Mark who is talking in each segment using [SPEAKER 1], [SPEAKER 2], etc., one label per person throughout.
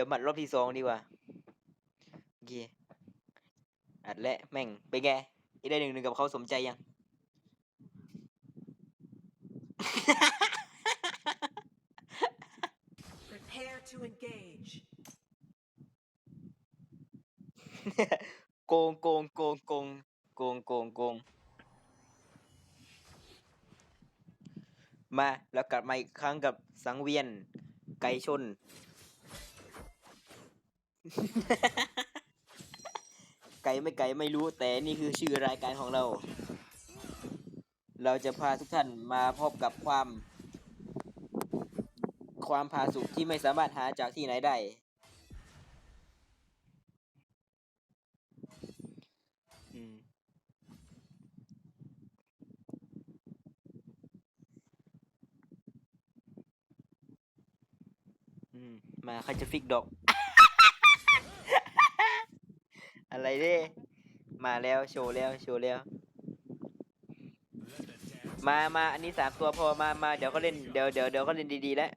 [SPEAKER 1] ดี๋ยวหมัดรอบที่สองดีกว่าโอเคอัดและแม่งเป็นไงอีได้หนึ่งหนึ่งกับเขาสมใจยัง
[SPEAKER 2] Prepare to engage.
[SPEAKER 1] โกงโกงโกงโกงโกงโกงโกงมาแล้วกลับมาอีกครั้งกับสังเวียนไก่ชน ไก่ไม่ไก่ไม่รู้แต่นี่คือชื่อรายการของเรา เราจะพาทุกท่านมาพบกับความ ความผาสุกที่ไม่สามารถหาจากที่ไหนได้ อืม อืม มาใครจะฟิกดอก อะไรเด้มาแล้วโชว์แล้วโชว์แล้ว มามาอันนี้สามตัวพอมามาเดี๋ยวก็เล่นเดี๋ยวเดี๋ยวเดี๋ยวก็เล่นดีๆแล้ว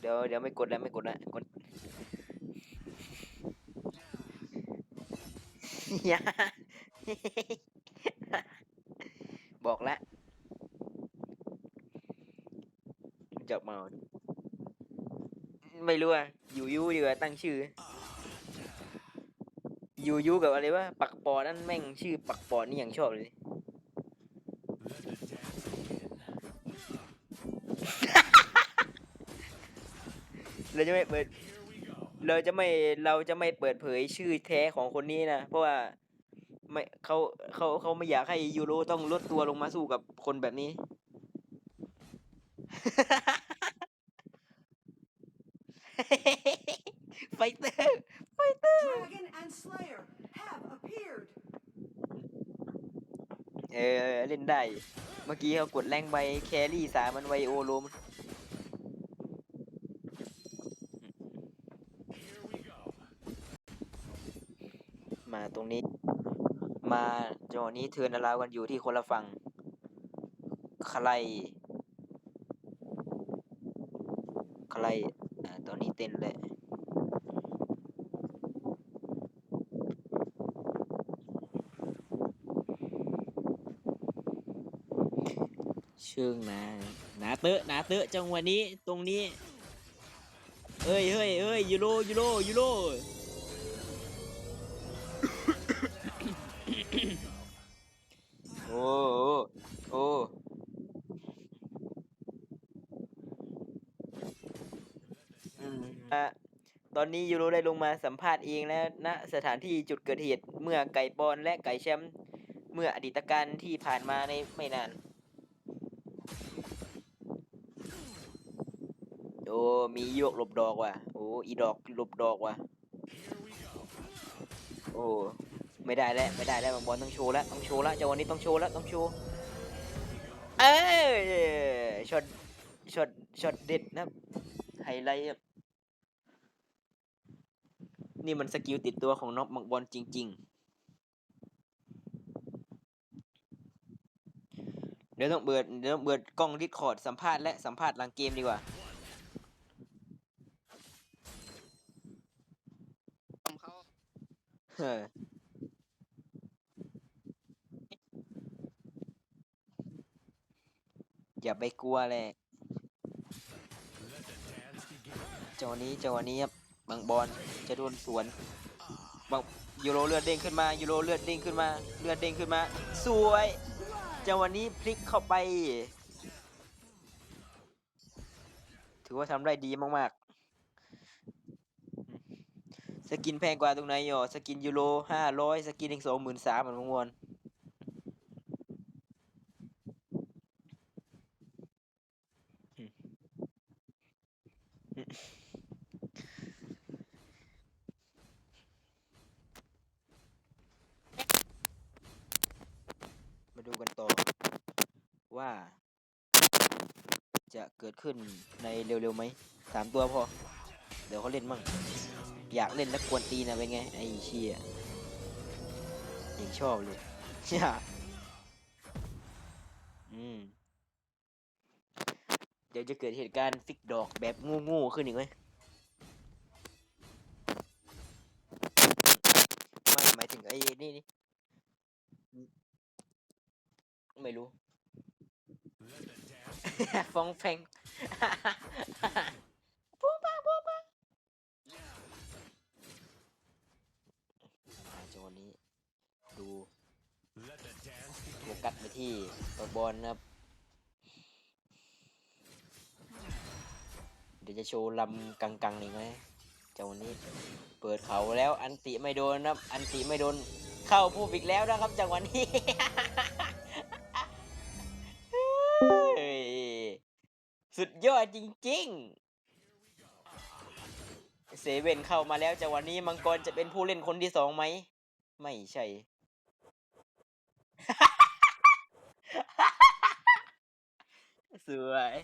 [SPEAKER 1] เดี๋ยวเดี๋ยวไม่กดแล้วไม่กดแล้วกดยาบอกแล้วจับมาไม่รู้อะยูยูดีกว่าตั้งชื่อ ยูยูกับอะไรวะปักปอนั่นแม่งชื่อปักปอนี่อย่างชอบเลยเราจะไม่เปิด เราจะไม่เราจะไม่เปิดเผยชื่อแท้ของคนนี้นะ เพราะว่าไม่เขาเขาเขาไม่อยากให้ยูโรต้องลดตัวลงมาสู้กับคนแบบนี้ ไฟเตอร์ไฟเตอร์
[SPEAKER 2] Dragon and Slayer have appeared.
[SPEAKER 1] เออเล่นได้ เมื่อกี้เขากดแรงไปแครี่สามันไวโอโลมมาตรงนี้ มาจังหวะนี้เทินาราวกันอยู่ที่คนละฝั่ง ใคร ใคร ตอนนี้เต้นเลย เชิงนะหนาเตอะหนาเตอะจังหวะนี้ตรงนี้เอ้ยเฮ้ยเอ้ยยูโรยูโรยูโรโอ้โอ้โออะตอนนี้ยูโรได้ลงมาสัมภาษณ์เองแล้วณสถานที่จุดเกิดเหตุเมื่อไก่ปอนและไก่แชมป์เมื่ออดีตการที่ผ่านมาในไม่นาน อ้มีโยกหลบดอกว่ะโอ้อีดอกหลบดอกว่ะโอ้ไม่ได้แล้วไม่ได้แล้วบางบอลต้องโชว์แล้วต้องโชว์แล้วจังหวะนี้ต้องโชว์แล้วต้องโชว์เอ้ยช็อตช็อตช็อตเด็ดนะไฮไลท์ครับนี่มันสกิลติดตัวของน็อกมังบอลจริง ๆ เดี๋ยวต้องเบิดเดี๋ยวต้องเบิดกล้องดิสคอร์ดสัมภาษณ์และสัมภาษณ์หลังเกมดีกว่า
[SPEAKER 3] เฮ้
[SPEAKER 1] ออย่าไปกลัวเลยจังหวะนี้จังหวะนี้ครับบางบอลจะโดนสวนบางยูโรเลือดเด้งขึ้นมายูโรเลือดเด้งขึ้นมา เลือดเด้งขึ้นมา สวยจังหวะนี้พลิกเข้าไป ถือว่าทำได้ดีมาก สกินแพงกว่าตรงไหนอ่อสกินยูโรห้าร้อยสกินอีกสองหมื่นสามเหมือนมงวนมาดูกันต่อ ว่า จะเกิดขึ้นในเร็วๆไหมสามตัวพอ เดี๋ยวเขาเล่นมั่ง อยากเล่นแล้วกวนตีนะเป็นไงไอ้เชี่ยยังชอบเลยเชี่ยอืมเดี๋ยวจะเกิดเหตุการณ์ฟิกดอกแบบงูๆขึ้นอีกไหมไม่หมายถึงไอ้นี่นี่ไม่รู้ ฟองแฟง กัสไปที่ตัวบอลนะครับ เดี๋ยวจะโชว์ลำกังๆอีกไหมจังหวะนี้เปิดเขาแล้วอันติไม่โดนนะครับ อันติไม่โดนเข้าพูดอีกแล้วนะครับจังหวะนี้สุดยอดจริงๆเซเว่นเข้ามาแล้วจังหวะนี้มังกรจะเป็นผู้เล่นคนที่สองไหม ไม่ใช่ สวย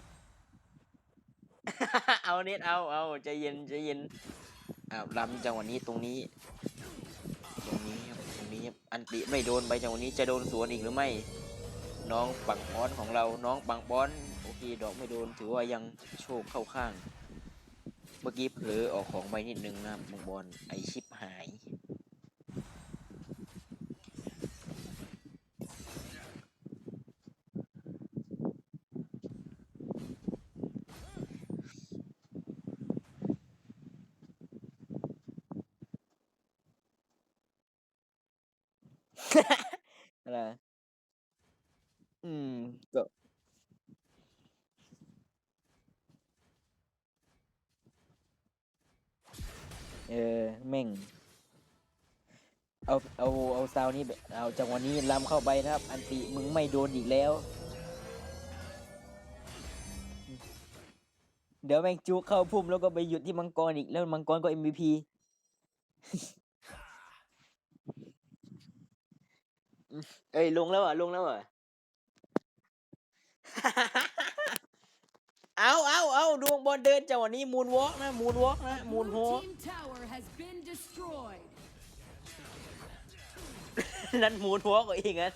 [SPEAKER 1] เอาเน็ตเอาเอาใจเย็นใจเย็นอ้าวลำจังหวะนี้ตรงนี้ ตรงนี้ครับตรงนี้ครับอันติไม่โดนไปจังหวะนี้จะโดนสวนอีกหรือไม่ น้องปังป้อนของเราน้องปังป้อนโอเคดอกไม่โดนถือว่ายังโชคเข้าข้าง เมื่อกี้เผลอออกของไปนิดนึงนะบังบอลไอชิปหาย อะ ไรอืมก็เออแม่ง เอา เอา เอาซาวนี้แบบเอาจังหวะนี้ลำเข้าไปนะครับ อันติมึงไม่โดนอีกแล้ว เดี๋ยวแม่งจุกเข้าพุ่มแล้วก็ไปหยุดที่มังกรอีก แล้วมังกรก็ MVP อืม เอ้ยลงแล้วอะลงแล้วอะ เอาเอาเอาดวงบอลเดินจังหวะนี้มูนวอล์กนะมูนวอล์กนะมูน
[SPEAKER 3] Blue
[SPEAKER 1] โฮ
[SPEAKER 3] team tower has been destroyed.
[SPEAKER 1] นั่นมูนวอล์กอีกงั้น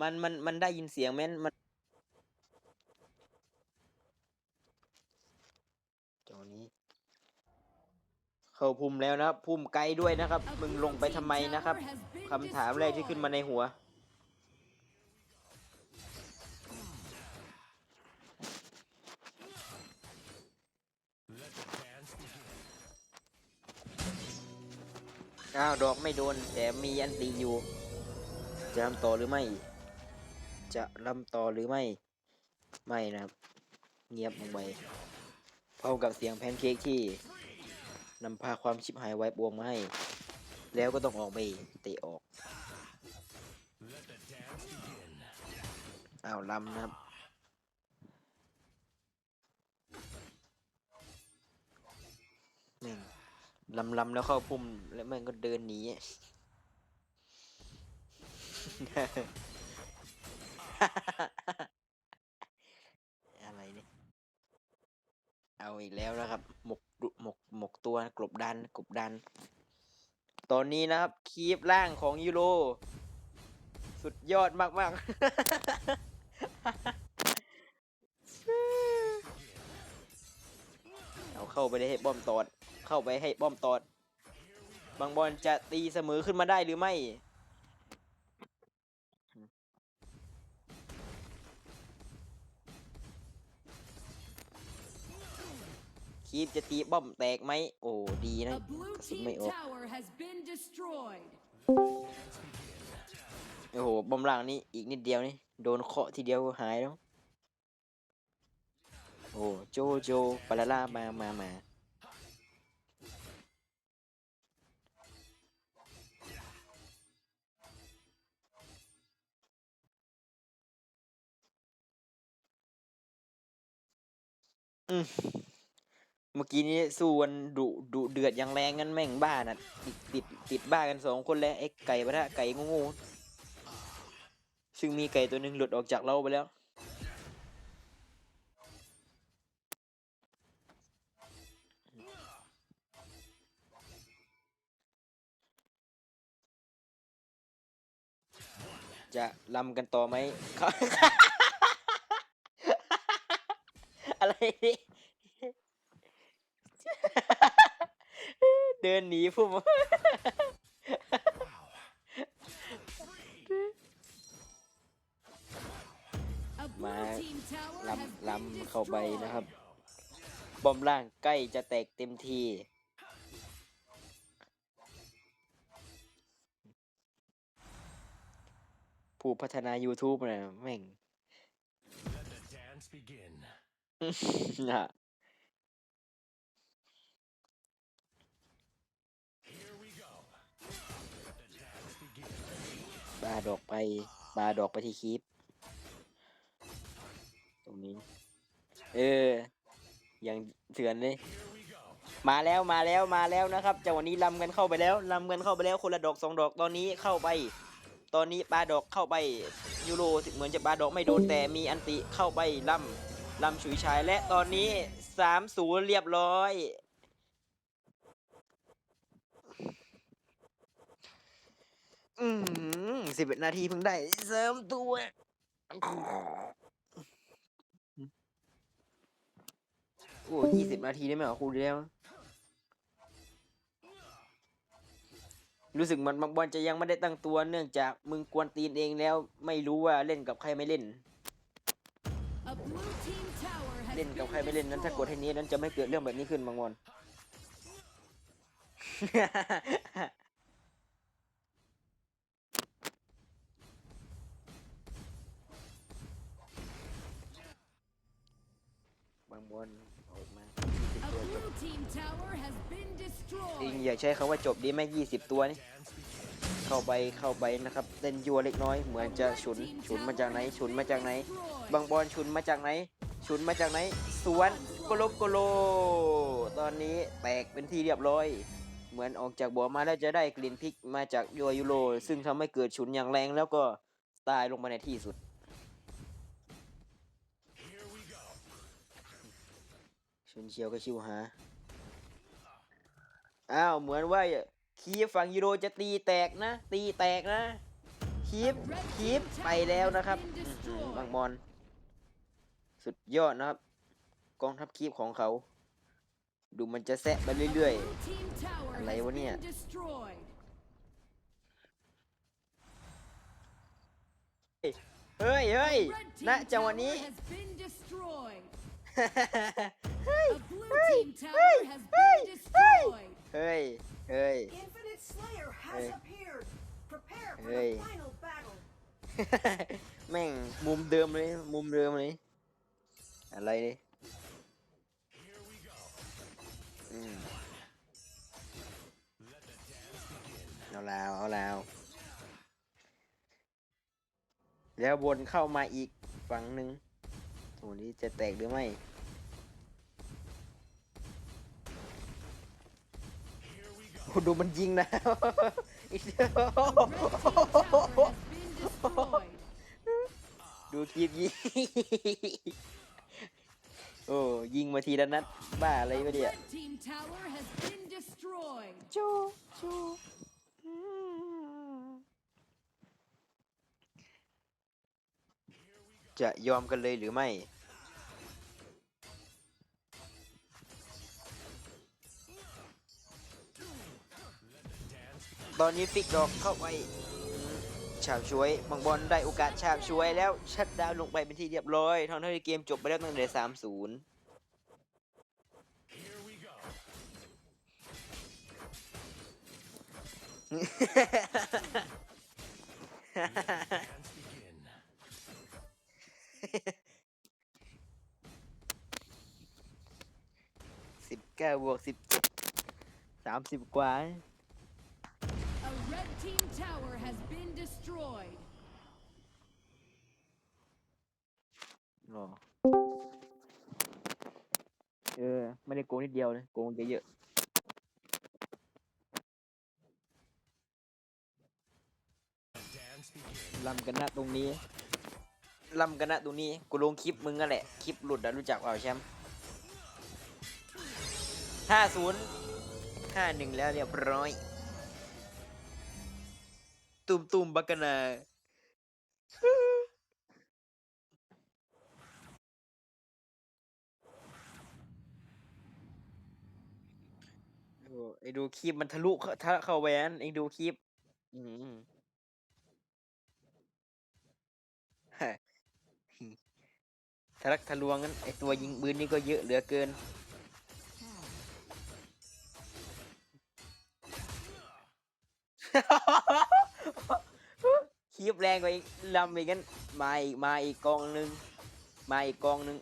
[SPEAKER 1] มันมันมันได้ยินเสียงแม้นมันจังหวะนี้ เข้าพุ่มแล้วนะครับพุ่มไกลด้วยนะครับ มึงลงไปทำไมนะครับคำถามแรกที่ขึ้นมาในหัว อ้าวดอกไม่โดน แต่มีอันตีอยู่ จะลำต่อหรือไม่ จะลำต่อหรือไม่ ไม่นะครับ เงียบลงไปพร้อมกับเสียงแพนเค้กที่ นำพาความชิบหายไว้บวงมาให้ แล้วก็ต้องออกไปเตะออกอ้าวลำนะครับแม่งลำลำแล้วเข้าพุ่มแล้วแม่งก็เดินหนีอะไรเนี่ย เอาอีกแล้วนะครับหมก หมกหมกตัวกลบดันกลบดัน ตอนนี้นะครับคีบร่างของยูโร สุดยอดมากๆ เอาเข้าไปได้ให้ป้อมตอด เข้าไปให้ป้อมตอด บางบอลจะตีเสมอขึ้นมาได้หรือไม่ คีบจะตีป้อมแตกไหมโอ้ดีนะ
[SPEAKER 3] A blue
[SPEAKER 1] กระสุน
[SPEAKER 3] team
[SPEAKER 1] ไม่ออก
[SPEAKER 3] tower has been destroyed.
[SPEAKER 1] โอ้โหบอมล่างนี้อีกนิดเดียวนี่โดนเคาะทีเดียวหายแล้วโอ้โจโจปาลาล่ามามามาอืม เมื่อกี้นี้สู้กันดุดุเดือดอย่างแรงกันแม่งบ้าน่ะติดติดติดบ้ากันสองคนแล้วไอ้ไก่ปะทะไก่งูงูซึ่งมีไก่ตัวหนึ่งหลุดออกจากเราไปแล้ว จะลำกันต่อไหม อะไรนี่ เดินหนีพุ่ม
[SPEAKER 3] A blue
[SPEAKER 1] Mà
[SPEAKER 3] team tower
[SPEAKER 1] ล้
[SPEAKER 3] has ำ been
[SPEAKER 1] ล้ำเข้าไป
[SPEAKER 3] destroyed.
[SPEAKER 1] นะครับ บอมล่างใกล้จะแตกเต็มทีผู้พัฒนา YouTube นะแม่ง
[SPEAKER 4] Let the dance begin.
[SPEAKER 1] นะ ปลาดอกไปปลาดอกไปที่คลิป ตรงนี้ เออ อย่างเถื่อนเลย มาแล้วมาแล้วมาแล้วนะครับจังหวะนี้ลำกันเข้าไปแล้วลำกันเข้าไปแล้วคนละดอกสองดอกตอนนี้เข้าไป ตอนนี้ปลาดอกเข้าไปยูโรเหมือนจะปลาดอกไม่โดนแต่มีอันติเข้าไปลำลำฉุยชายและตอนนี้สามศูนย์เรียบร้อย อืมสิบเอ็ดนาทีเพิ่งได้ เสริมตัว โอ้ยี่สิบนาทีได้ไหมเหรอครูเดียว รู้สึกมันบางบอลจะยังไม่ได้ตั้งตัวเนื่องจากมึงกวนตีนเองแล้ว ไม่รู้ว่าเล่นกับใครไม่เล่น เล่นกับใครไม่เล่นนั้นถ้ากดให้นี้นั้นจะไม่เกิดเรื่องแบบนี้ขึ้นบางบอ บางบอลออกมา20
[SPEAKER 3] A
[SPEAKER 1] ตัวจบ
[SPEAKER 3] blue team tower has been
[SPEAKER 1] จริง
[SPEAKER 3] destroyed.
[SPEAKER 1] อยากใช้คำว่าจบดีไหมยี่สิบตัวนี่
[SPEAKER 4] Dance begin.
[SPEAKER 1] เข้าไปเข้าไปนะครับเล่นยัวเล็กน้อยเหมือนจะฉุนฉุนมาจากไหนฉุนมาจากไหน บางบอลฉุนมาจากไหน ฉุนมาจากไหน สวนโกโลโกโล ตอนนี้แตกเป็นที่เรียบร้อย เหมือนออกจากบ่อมาแล้วจะได้กลิ่นพริกมาจากยัวยูโรซึ่งทำให้เกิดฉุนอย่างแรงแล้วก็ตายลงมาในที่สุด ฉุนเชียวก็ชิวหา อ้าว เหมือนว่าคีฟฝั่งยูโรจะตีแตกนะ ตีแตกนะ คีฟคีฟไปแล้วนะครับอื้อหือบางบอลสุดยอดนะครับ กองทัพคีฟของเขา ดูมันจะแซะไปเรื่อย
[SPEAKER 3] Blue team tower
[SPEAKER 1] อะไร
[SPEAKER 3] has
[SPEAKER 1] วะเนี่ย
[SPEAKER 3] been destroyed.
[SPEAKER 1] ๆเฮ้ยเฮ้ย
[SPEAKER 3] Red team
[SPEAKER 1] ณจังหวะนี้
[SPEAKER 3] tower has been destroyed.
[SPEAKER 1] เฮ้ย
[SPEAKER 3] A blue team tower has been destroyed.
[SPEAKER 1] เฮ้ย เฮ้ย
[SPEAKER 2] Infinite Slayer has
[SPEAKER 1] Hey.
[SPEAKER 2] appeared. Prepare for
[SPEAKER 1] Hey.
[SPEAKER 2] the final battle.
[SPEAKER 1] แม่งมุมเดิมเลย มุมเดิมเลย อะไรเนี่ย
[SPEAKER 4] Here we go.
[SPEAKER 1] อืม
[SPEAKER 4] Let the dance begin.
[SPEAKER 1] เอาแล้ว เอาแล้ว แล้ววนเข้ามาอีกฝั่งหนึ่งตรงนี้จะแตกหรือไม่
[SPEAKER 4] Here we go.
[SPEAKER 1] โอ้ดูมันยิงนะอีกเดียว
[SPEAKER 3] A red team tower has been destroyed.
[SPEAKER 1] ดูคลิปยิงโอ้ยิงมาทีละนัดบ้าอะไร
[SPEAKER 3] A
[SPEAKER 1] วะเนี่ย
[SPEAKER 3] red team tower has been destroyed.
[SPEAKER 1] โจโจจะยอมกันเลยหรือไม่ ตอนนี้ฟิกดอกเข้าไปฉาบช่วยบางบอลได้โอกาสฉาบช่วยแล้วชัดดาวลงไปเป็นที่เรียบร้อยทำให้เกมจบไปแล้วตั้งแต่สามศูนย์สิบเก้าบวกสิบสามสิบกว่า
[SPEAKER 3] team tower has been destroyed.
[SPEAKER 1] หรอเออ ไม่ได้โกงนิดเดียวเลยโกงเยอะๆลำกันนะตรงนี้ลำกันนะตรงนี้ กูลงคลิปมึงนั่นแหละ คลิปหลุดอะรู้จักเปล่าแชมป์ห้าศูนย์ห้าหนึ่งแล้วเรียบร้อย ตุ่มตุ่มบักกะนาโอ้ไอ้ดูคลิปมันทะลุเข้าทะเข้าแหวนไอ้ดูคลิป อืมฮะทะลักทะลวงงั้นไอ้ตัวยิงปืนนี่ก็เยอะเหลือเกิน คลิปแรงกว่าอีกลำอีกงั้นมาอีกมาอีกกองหนึ่งมาอีกกองหนึ่ง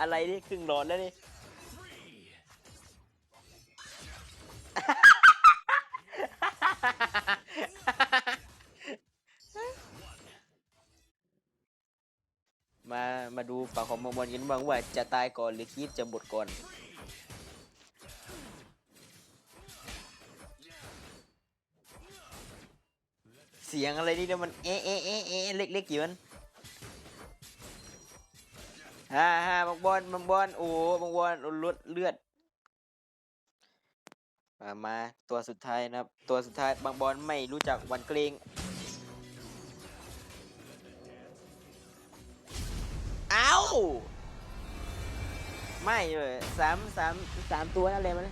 [SPEAKER 1] อะไรนี่ครึ่งหลอดแล้วนี่ มา มาดูฝั่งของมังบอลกันบ้างว่าจะตายก่อนหรือคีดจะหมดก่อน เสียงอะไรนี่เนี่ยมันเอะเอะเอะเอะเล็กๆอยู่มันฮ่าฮ่าบังบอลบังบอลโอ้บังบอลลดเลือดมามาตัวสุดท้ายนะครับ ตัวสุดท้ายบางบอลไม่รู้จักวันเกรงเอ้าไม่เลยสามสามสามตัวนั่นเลยมัน